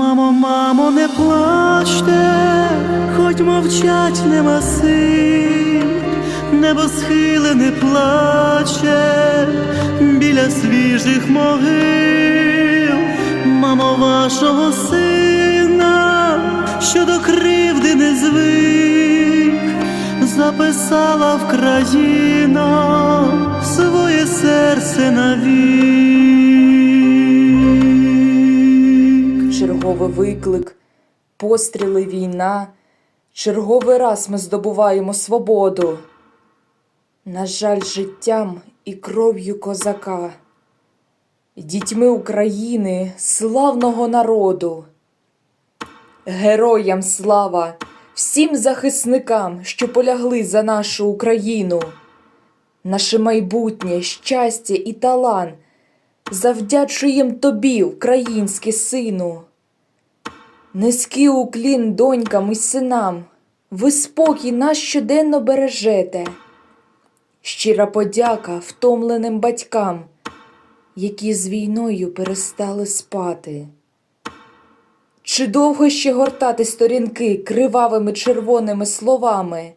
Мамо, мамо, не плачте, хоч мовчать нема сил, небо схиле не плаче біля свіжих могил, мамо вашого сина, що до кривди не звик, записала в країна Черговий виклик, постріли, війна. Черговий раз ми здобуваємо свободу. На жаль, життям і кров'ю козака, дітьми України, славного народу. Героям слава, всім захисникам, що полягли за нашу Україну. Наше майбутнє, щастя і талант завдячуєм тобі, український сину. Низький уклін донькам і синам, ви спокій нас щоденно бережете. Щира подяка втомленим батькам, які з війною перестали спати. Чи довго ще гортати сторінки кривавими червоними словами?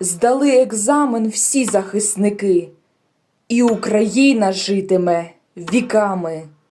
Здали екзамен всі захисники, і Україна житиме віками.